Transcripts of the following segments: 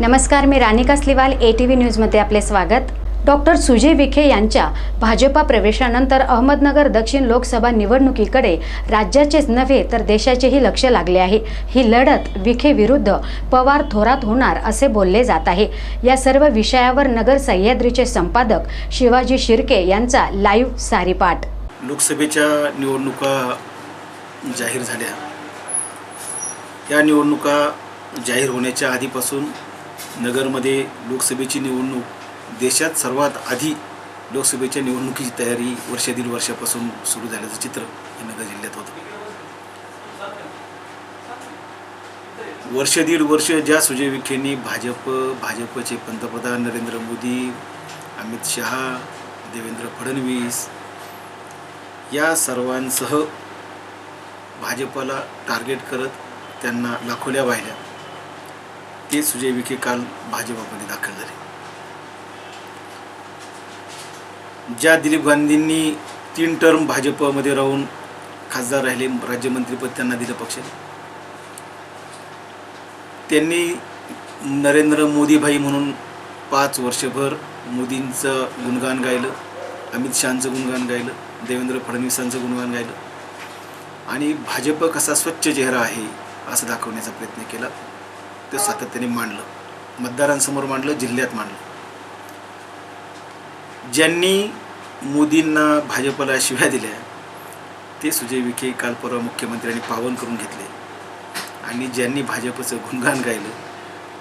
नमस्कार मी Ranika Sliwal A T V न्यूजमध्ये आपले स्वागत. डॉक्टर सुजय विखे यांच्या भाजपा प्रवेशानंतर अहमदनगर दक्षिण लोकसभा निवडणुकीकडे राज्याचेच नव्हे तर देशाचेही लक्ष लागले आहे. ही लढत विखे विरुद्ध पवार थोरात होणार असे बोलले जात आहे. या सर्व विषयावर नगर सह्याद्रीचे संपादक शिवाजी शिर्के यांचा लाईव्ह सारीपाठ. लोकसभेच्या निवडणुका जाहीर झाल्या. या निवडणुका जाहीर होण्याच्या आधीपासून नगरमध्ये लोकसभेची निवडणूक देशात सर्वात आधी लोकसभेच्या निवडणुकीची तयारी वर्ष दीड वर्षापासून सुरू झाल्याचं चित्र हे नगर जिल्ह्यात होतं. वर्ष दीड वर्ष ज्या सुजय विखेंनी भाजप भाजपचे पंतप्रधान नरेंद्र मोदी अमित शहा देवेंद्र फडणवीस या सर्वांसह भाजपाला टार्गेट करत त्यांना लाखोल्या वाहिल्या. ते सुजय विखे काल भाजपामध्ये दाखल झाले. ज्या दिलीप गांधींनी तीन टर्म भाजपमध्ये राहून खासदार राहिले राज्यमंत्रीपद त्यांना दिलं पक्षाने. त्यांनी नरेंद्र मोदीभाई म्हणून पाच वर्षभर मोदींचं गुणगान गायलं अमित शहाचं गुणगान गायलं देवेंद्र फडणवीसांचं गुणगान गायलं. आणि भाजप कसा स्वच्छ चेहरा आहे असं दाखवण्याचा प्रयत्न केला. ते सातत्याने मांडलं. मतदारांसमोर मांडलं जिल्ह्यात मांडलं. ज्यांनी मोदींना भाजपला शिव्या दिल्या ते सुजय विखे काल परवा मुख्यमंत्र्यांनी पावन करून घेतले. आणि ज्यांनी भाजपचं गुणगान गायलं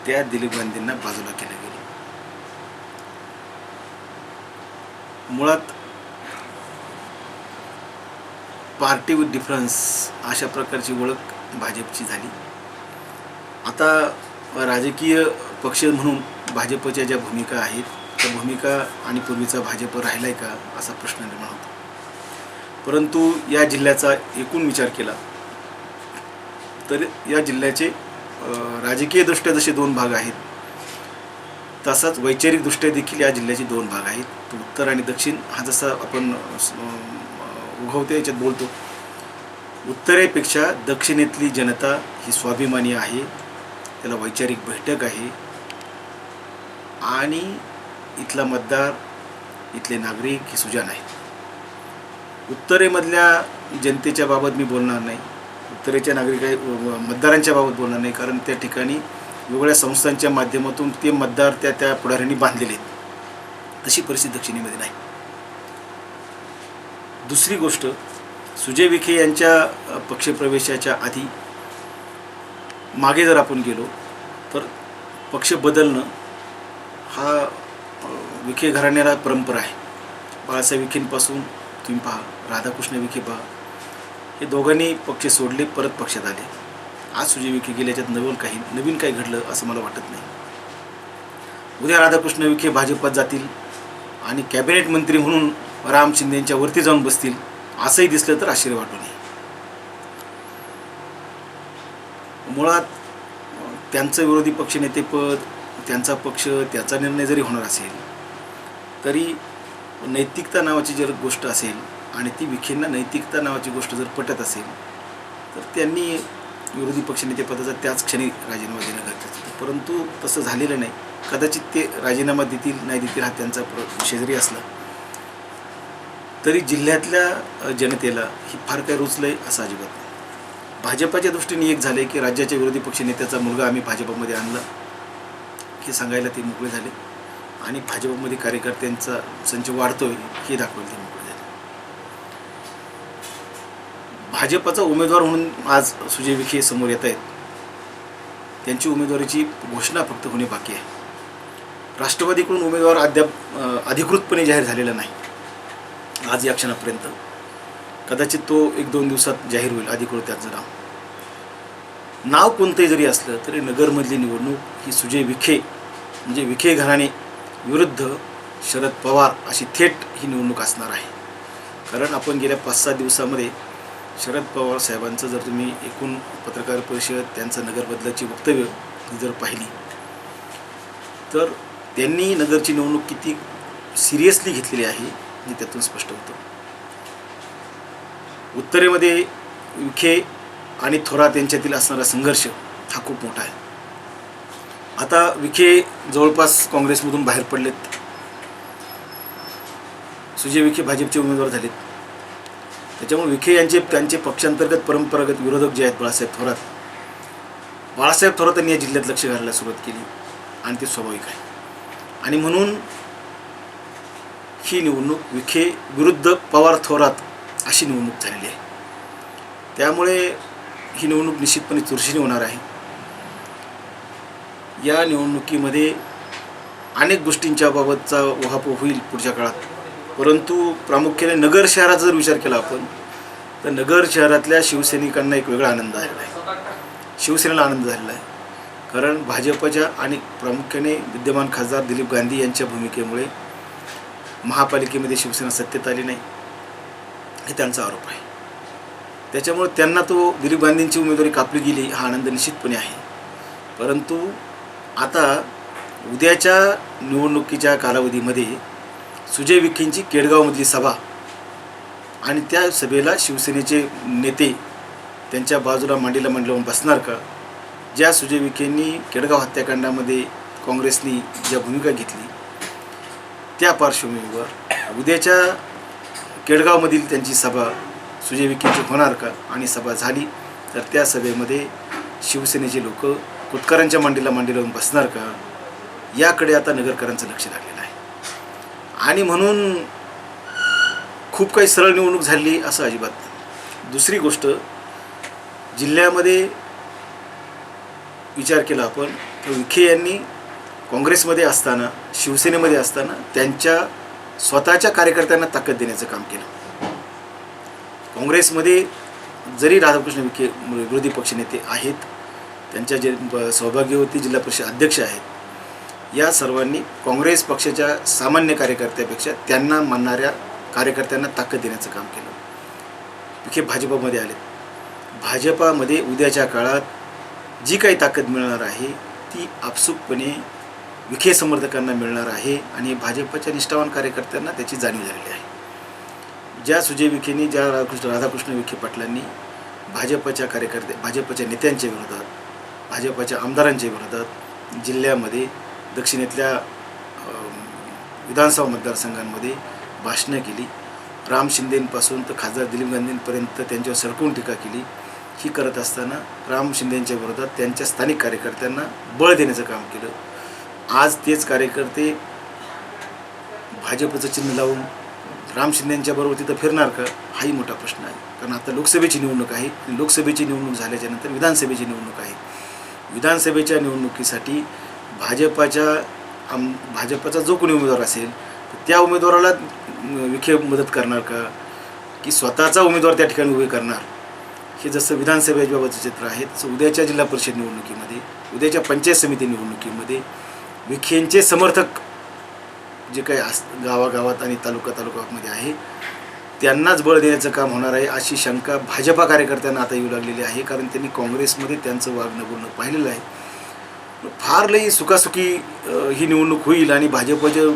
त्या दिलीप गांधींना बाजूला केलं गेलं. मुळात पार्टी विथ डिफरन्स अशा प्रकारची ओळख भाजपची झाली. आता राजकीय पक्ष म्हणून भाजपच्या ज्या भूमिका आहेत त्या भूमिका आणि पूर्वीचा भाजप राहिला आहे का असा प्रश्न निर्माण होतो. परंतु या जिल्ह्याचा एकूण विचार केला तर या जिल्ह्याचे राजकीयदृष्ट्या जसे दोन भाग आहेत तसाच वैचारिकदृष्ट्या देखील या जिल्ह्याचे दोन भाग आहेत. तो उत्तर आणि दक्षिण हा जसा आपण अं, उगवते याच्यात बोलतो. उत्तरेपेक्षा दक्षिणेतली जनता ही स्वाभिमानी आहे. त्याला वैचारिक बैठक आहे. आणि इथला मतदार इथले नागरिक हे सुजान आहेत. उत्तरेमधल्या जनतेच्या बाबत मी बोलणार नाही. उत्तरेच्या नागरिक मतदारांच्या बाबत बोलणार नाही. कारण त्या ठिकाणी वेगवेगळ्या संस्थांच्या माध्यमातून ते मतदार त्या त्या पुढाऱ्यांनी बांधलेले आहेत. तशी परिस्थिती दक्षिणेमध्ये नाही. दुसरी गोष्ट सुजय विखे यांच्या पक्षप्रवेशाच्या आधी मागे जर आपण गेलो तर पक्ष बदलणं हा विखे घराण्याला परंपरा आहे. बाळासाहेब विखेंपासून तुम्ही पहा राधाकृष्ण विखे पहा हे दोघांनी पक्ष सोडले परत पक्षात आले. आज सुजय विखे गेल्याच्यात नवीन काही नवीन काही घडलं असं मला वाटत नाही. उद्या राधाकृष्ण विखे भाजपात जातील आणि कॅबिनेट मंत्री म्हणून राम शिंदेंच्या वरती जाऊन बसतील असंही दिसलं तर आश्चर्य वाटू नये. मुळात त्यांचं विरोधी पक्षनेतेपद त्यांचा पक्ष त्याचा निर्णय जरी होणार असेल तरी नैतिकता नावाची जर गोष्ट असेल आणि ती विखेंना नैतिकता नावाची गोष्ट जर पटत असेल तर त्यांनी विरोधी पक्षनेतेपदाचा त्याच क्षणी राजीनामा देणं गरजेचं होतं. परंतु तसं झालेलं नाही. कदाचित ते राजीनामा देतील नाही देतील हा त्यांचा प्र- शेजारी असला तरी जिल्ह्यातल्या जनतेला ही फार काय रुचलं आहे असं अजिबात नाही. भाजपाच्या दृष्टीने एक झाले की राज्याच्या विरोधी पक्षनेत्याचा मुलगा आम्ही भाजपमध्ये आणला. हे सांगायला ते मोकळे झाले. आणि भाजपमध्ये कार्यकर्त्यांचा संच वाढतोय हे दाखवायला ते मोकळे झाले. भाजपचा उमेदवार म्हणून आज सुजय विखे समोर येत आहेत. त्यांची उमेदवारीची घोषणा फक्त होणे बाकी आहे. राष्ट्रवादीकडून उमेदवार अद्याप अधिकृतपणे जाहीर झालेला नाही. आज या क्षणापर्यंत. कदाचित तो एक दोन दिवसात जाहीर होईल. अधिकृत त्याचं नाव नाव कोणतंही जरी असलं तरी नगरमधली निवडणूक ही सुजय विखे म्हणजे विखे घराणे विरुद्ध शरद पवार अशी थेट ही निवडणूक असणार आहे. कारण आपण गेल्या पाच सहा दिवसामध्ये शरद पवार साहेबांचं जर तुम्ही एकूण पत्रकार परिषद त्यांचं नगरबदलाची वक्तव्य जर पाहिली तर त्यांनी नगरची निवडणूक किती सिरियसली घेतलेली आहे हे त्यातून स्पष्ट होतं. उत्तरेमध्ये विखे आणि थोरात यांच्यातील असणारा संघर्ष हा खूप मोठा आहे. आता विखे जवळपास काँग्रेसमधून बाहेर पडलेत. सुजय विखे भाजपचे उमेदवार झालेत. त्याच्यामुळे विखे यांचे त्यांचे पक्षांतर्गत परंपरागत विरोधक जे आहेत बाळासाहेब थोरात बाळासाहेब थोरातांनी या जिल्ह्यात लक्ष घालायला सुरुवात केली आणि ते स्वाभाविक आहे. आणि म्हणून ही निवडणूक विखे विरुद्ध पवार थोरात अशी निवडणूक झालेली आहे. त्यामुळे ही निवडणूक निश्चितपणे चुरशीने होणार आहे. या निवडणुकीमध्ये अनेक गोष्टींच्या बाबतचा वहापोह होईल पुढच्या काळात. परंतु प्रामुख्याने नगर शहराचा जर विचार केला आपण तर नगर शहरातल्या शिवसैनिकांना एक वेगळा आनंद झालेला आहे. शिवसेनेला आनंद झालेला आहे. कारण भाजपच्या आणि प्रामुख्याने विद्यमान खासदार दिलीप गांधी यांच्या भूमिकेमुळे महापालिकेमध्ये शिवसेना सत्तेत आली नाही. हे त्यांचा आरोप आहे. त्याच्यामुळे त्यांना तो दिलीप गांधींची उमेदवारी कापली गेली हा आनंद निश्चितपणे आहे. परंतु आता उद्याच्या निवडणुकीच्या कालावधीमध्ये सुजय विखेंची केडगावमधली सभा आणि त्या सभेला शिवसेनेचे नेते त्यांच्या बाजूला मांडीला मांडी लावून बसणार का? ज्या सुजय विखेंनी केडगाव हत्याकांडामध्ये काँग्रेसनी ज्या भूमिका घेतली त्या पार्श्वभूमीवर उद्याच्या केडगावमधील त्यांची सभा सुजय विखेंची होणार का? आणि सभा झाली तर त्या सभेमध्ये शिवसेनेचे लोक कुतकरांच्या मांडीला मांडी लावून बसणार का? याकडे आता नगरकरांचं लक्ष लागलेलं आहे. आणि म्हणून खूप काही सरळ निवडणूक झाली असं अजिबात नाही. दुसरी गोष्ट जिल्ह्यामध्ये विचार केला आपण तर विखे यांनी काँग्रेसमध्ये असताना शिवसेनेमध्ये असताना त्यांच्या स्वतःच्या कार्यकर्त्यांना ताकद देण्याचं काम केलं. काँग्रेसमध्ये जरी राधाकृष्ण विखे विरोधी पक्षनेते आहेत त्यांच्या जे ब- होती जिल्हा परिषद अध्यक्ष आहेत या सर्वांनी काँग्रेस पक्षाच्या सामान्य कार्यकर्त्यापेक्षा त्यांना मानणाऱ्या कार्यकर्त्यांना ताकद देण्याचं काम केलं. विखे भाजपामध्ये आले भाजपामध्ये उद्याच्या काळात जी काही ताकद मिळणार आहे ती आपसुकपणे विखे समर्थकांना मिळणार आहे आणि भाजपच्या निष्ठावान कार्यकर्त्यांना त्याची जाणीव झालेली आहे. ज्या सुजय विखेंनी ज्या राधाकृष्ण राधाकृष्ण विखे पाटलांनी भाजपच्या कार्यकर्ते भाजपच्या नेत्यांच्या विरोधात भाजपच्या आमदारांच्या विरोधात जिल्ह्यामध्ये दक्षिणेतल्या विधानसभा मतदारसंघांमध्ये भाषणं केली. राम शिंदेंपासून तर खासदार दिलीप गांधींपर्यंत त्यांच्यावर सडकून टीका केली. ही करत असताना राम शिंदेंच्या विरोधात त्यांच्या स्थानिक कार्यकर्त्यांना बळ देण्याचं काम केलं. आज तेच कार्यकर्ते भाजपचं चिन्ह लावून राम शिंदेंच्या बरोबर तिथं फिरणार का हाही मोठा प्रश्न आहे. कारण आता लोकसभेची निवडणूक आहे आणि लोकसभेची निवडणूक झाल्याच्यानंतर विधानसभेची निवडणूक आहे. विधानसभेच्या निवडणुकीसाठी भाजपाच्या आम भाजपाचा जो कोणी उमेदवार असेल तर त्या उमेदवाराला विखे मदत करणार का की स्वतःचा उमेदवार त्या ठिकाणी उभे करणार? हे जसं विधानसभेबाबतचं चित्र आहे तसं उद्याच्या जिल्हा परिषद निवडणुकीमध्ये उद्याच्या पंचायत समिती निवडणुकीमध्ये विखेंचे समर्थक जे काही अस गावागावात आणि तालुका तालुक्यामध्ये आहे त्यांनाच बळ देण्याचं काम होणार आहे अशी शंका भाजपा कार्यकर्त्यांना आता येऊ लागलेली आहे कारण त्यांनी काँग्रेसमध्ये त्यांचं वागणं बोलणं पाहिलेलं आहे. फार लई सुखासुखी ही निवडणूक होईल आणि भाजपचे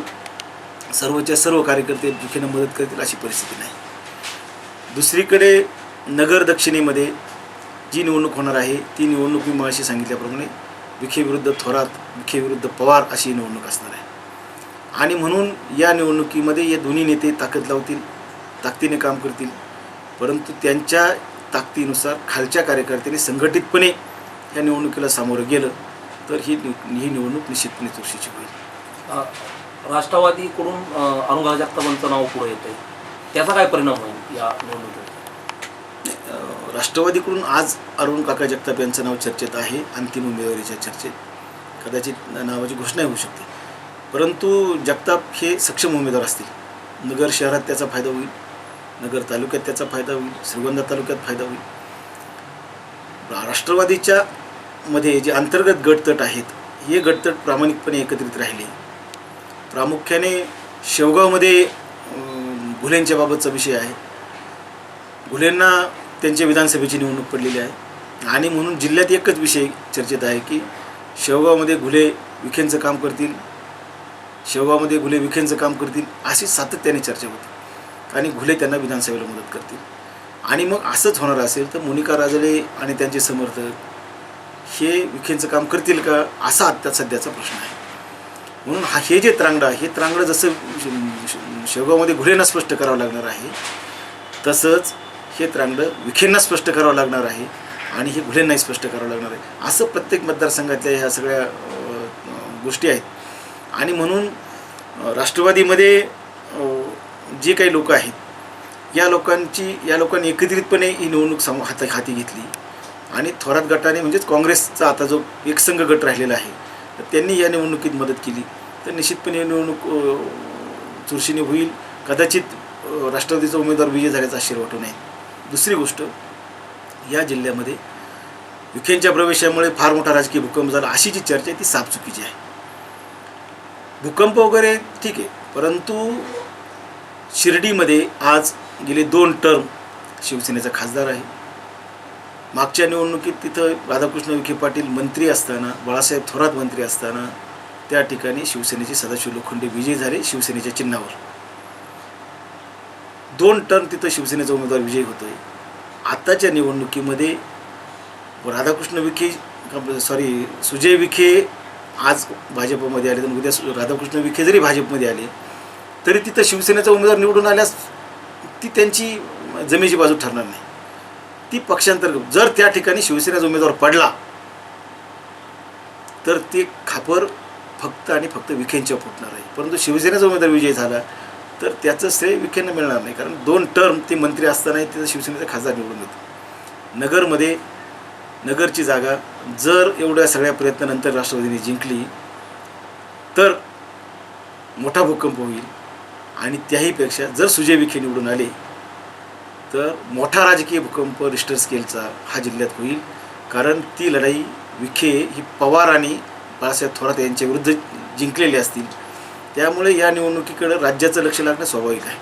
सर्वच्या सर्व कार्यकर्ते दुखीनं मदत करतील अशी परिस्थिती नाही. दुसरीकडे नगर दक्षिणेमध्ये जी निवडणूक होणार आहे ती निवडणूक मी मगाशी सांगितल्याप्रमाणे विखेविरुद्ध थोरात विखेविरुद्ध पवार अशी निवडणूक असणार आहे. आणि म्हणून या निवडणुकीमध्ये हे दोन्ही नेते ताकद लावतील ताकदीने काम करतील. परंतु त्यांच्या ताकदीनुसार खालच्या कार्यकर्त्यांनी संघटितपणे या निवडणुकीला सामोरं गेलं तर ही नि- ही निवडणूक निश्चितपणे चुरशीची होईल. राष्ट्रवादीकडून अ, अनुराधा जगतापांचं नाव पुढे येतंय. त्याचा काय परिणाम होईल या निवडणुकीत? राष्ट्रवादीकडून आज अरुण काका जगताप यांचं नाव चर्चेत आहे अंतिम उमेदवारीच्या चर्चेत. कदाचित नावाची घोषणा होऊ शकते. परंतु जगताप हे सक्षम उमेदवार असतील. नगर शहरात त्याचा फायदा होईल. नगर तालुक्यात त्याचा फायदा होईल. श्रीगोंदा तालुक्यात फायदा होईल. राष्ट्रवादीच्या मध्ये जे अंतर्गत गटतट आहेत हे गटतट प्रामाणिकपणे एकत्रित राहिले. प्रामुख्याने शेवगावमध्ये भुलेंच्या घुलेंच्या बाबतचा विषय आहे. घुलेंना त्यांच्या विधानसभेची निवडणूक पडलेली आहे. आणि म्हणून जिल्ह्यात एकच विषय चर्चेत आहे की शेवगावमध्ये घुले विखेंचं काम करतील शेवगावमध्ये घुले विखेंचं काम करतील अशी सातत्याने चर्चा होती. आणि घुले त्यांना विधानसभेला मदत करतील. आणि मग असंच होणार असेल तर मोनिका राजळे आणि त्यांचे समर्थक हे विखेंचं काम करतील का असा आत्ता सध्याचा प्रश्न आहे. म्हणून हा हे जे त्रांगडा आहे हे त्रांगडं जसं शेवगावमध्ये घुलेंना स्पष्ट करावं लागणार आहे तसंच हे त्रांगडं विखेंना स्पष्ट करावं लागणार आहे आणि हे घुलेंनाही स्पष्ट करावं लागणार आहे. असं प्रत्येक मतदारसंघातल्या ह्या सगळ्या गोष्टी आहेत. आणि म्हणून राष्ट्रवादीमध्ये जे काही लोक आहेत या लोकांची या लोकांनी एकत्रितपणे ही निवडणूक सम हाता हाती घेतली. आणि थोरात गटाने म्हणजेच काँग्रेसचा आता जो एकसंघ गट राहिलेला आहे तर त्यांनी या निवडणुकीत मदत केली. तर निश्चितपणे निवडणूक चुरशीने होईल. कदाचित राष्ट्रवादीचा उमेदवार विजय झाल्याचा आशीर्वाद वाटू नये दुसरी गोष्ट या जिल्ह्यामध्ये युकेनच्या प्रवेशामुळे फार मोठा राजकीय भूकंप झाला. अशी जी चर्चा आहे ती साफ चुकीची आहे. भूकंप वगैरे ठीक आहे परंतु शिर्डीमध्ये आज गेले दोन टर्म शिवसेनेचा खासदार आहे. मागच्या निवडणुकीत तिथं राधाकृष्ण विखे पाटील मंत्री असताना बाळासाहेब थोरात मंत्री असताना त्या ठिकाणी शिवसेनेचे सदाशिव लोखंडे विजयी झाले शिवसेनेच्या चिन्हावर. दोन टर्म तिथं शिवसेनेचा उमेदवार विजयी होतोय. आत्ताच्या निवडणुकीमध्ये राधाकृष्ण विखे सॉरी सुजय विखे आज भाजपमध्ये आले तर उद्या राधाकृष्ण विखे जरी भाजपमध्ये आले तरी तिथं शिवसेनेचा उमेदवार निवडून आल्यास ती त्यांची जमेची बाजू ठरणार नाही. ती पक्षांतर जर त्या ठिकाणी शिवसेनेचा उमेदवार पडला तर ते खापर फक्त आणि फक्त विखेंच्या फुटणार आहे. परंतु शिवसेनेचा उमेदवार विजय झाला तर त्याचं श्रेय विखेंना मिळणार नाही. कारण दोन टर्म ते मंत्री असतानाही तिथं शिवसेनेचा खासदार निवडून येतो. नगरमध्ये नगरची जागा जर एवढ्या सगळ्या प्रयत्नानंतर राष्ट्रवादीने जिंकली तर मोठा भूकंप होईल. आणि त्याहीपेक्षा जर सुजय विखे निवडून आले तर मोठा राजकीय भूकंप रिस्टर स्केलचा हा जिल्ह्यात होईल. कारण ती लढाई विखे ही पवार आणि बाळासाहेब थोरात यांच्या विरुद्ध जिंकलेली असतील. त्यामुळे या निवडणुकीकडे राज्याचं लक्ष लागणं स्वाभाविक आहे.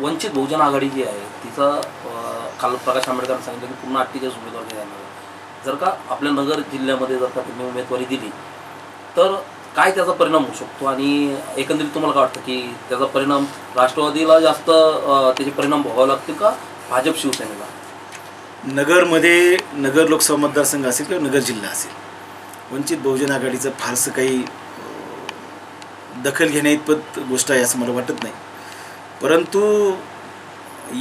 वंचित बहुजन आघाडी जी आहे तिचं काल प्रकाश आंबेडकरांनी सांगितलं की पुन्हा अठ्ठेचाळीस उमेदवार आहे. जर का आपल्या नगर जिल्ह्यामध्ये जर का त्यांनी उमेदवारी दिली तर काय त्याचा परिणाम होऊ शकतो? आणि एकंदरीत तुम्हाला काय वाटतं की त्याचा परिणाम राष्ट्रवादीला जास्त त्याचे परिणाम भोगावे लागतील का भाजप शिवसेनेला? नगरमध्ये नगर लोकसभा मतदारसंघ असेल किंवा नगर जिल्हा असेल वंचित बहुजन आघाडीचं फारसं काही दखल घेण्याइतपत गोष्ट आहे असं मला वाटत नाही. परंतु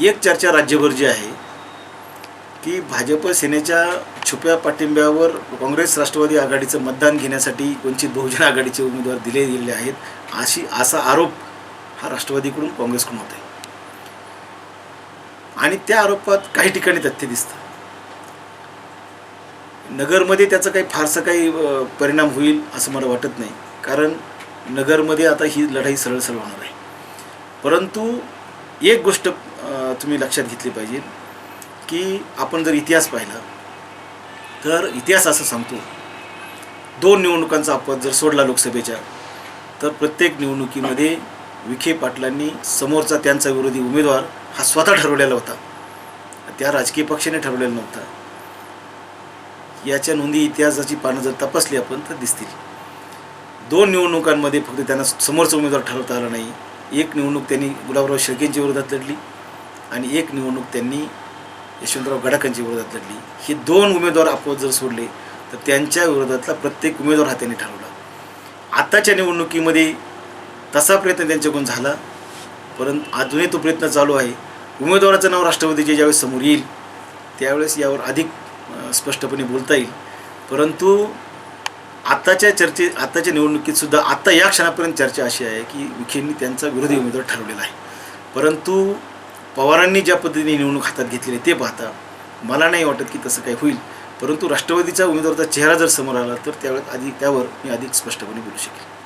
एक चर्चा राज्यभर जी आहे की भाजप सेनेच्या छुप्या पाठिंब्यावर काँग्रेस राष्ट्रवादी आघाडीचं मतदान घेण्यासाठी वंचित बहुजन आघाडीचे उमेदवार दिले गेलेले आहेत अशी असा आरोप हा राष्ट्रवादीकडून काँग्रेसकडून होत आहे आणि त्या आरोपात काही ठिकाणी तथ्य दिसतं. नगरमध्ये त्याचं काही फारसं काही परिणाम होईल असं मला वाटत नाही. कारण नगरमध्ये आता ही लढाई सरळ सरळ होणार आहे. परंतु एक गोष्ट तुम्ही लक्षात घेतली पाहिजे की आपण जर इतिहास पाहिला तर इतिहास असं सांगतो दोन निवडणुकांचा आपत जर सोडला लोकसभेच्या तर प्रत्येक निवडणुकीमध्ये विखे पाटलांनी समोरचा त्यांचा विरोधी उमेदवार हा स्वतः ठरवलेला होता. त्या राजकीय पक्षाने ठरवलेला नव्हता. याच्या नोंदी इतिहासाची पानं जर तपासली आपण तर दिसतील. दोन निवडणुकांमध्ये फक्त त्यांना समोरचा उमेदवार ठरवता आला नाही. एक निवडणूक त्यांनी गुलाबराव शेळकेंच्या विरोधात लढली आणि एक निवडणूक त्यांनी यशवंतराव गडाखांच्या विरोधात लढली. हे दोन उमेदवार आपोआप जर सोडले तर त्यांच्या विरोधातला प्रत्येक उमेदवार हा त्यांनी ठरवला. आत्ताच्या निवडणुकीमध्ये तसा प्रयत्न त्यांच्याकडून झाला परंतु अजूनही तो प्रयत्न चालू आहे. उमेदवाराचं नाव राष्ट्रवादीचे ज्यावेळेस समोर येईल त्यावेळेस यावर अधिक स्पष्टपणे बोलता येईल. परंतु आत्ताच्या चर्चे आत्ताच्या निवडणुकीतसुद्धा आत्ता या क्षणापर्यंत चर्चा अशी आहे की विखेंनी त्यांचा विरोधी उमेदवार ठरवलेला आहे. परंतु पवारांनी ज्या पद्धतीने निवडणूक हातात घेतलेली आहे ते पाहता मला नाही वाटत की तसं काही होईल. परंतु राष्ट्रवादीचा उमेदवाराचा चेहरा जर समोर आला तर त्यावेळेस अधिक त्यावर मी अधिक स्पष्टपणे बोलू शकेल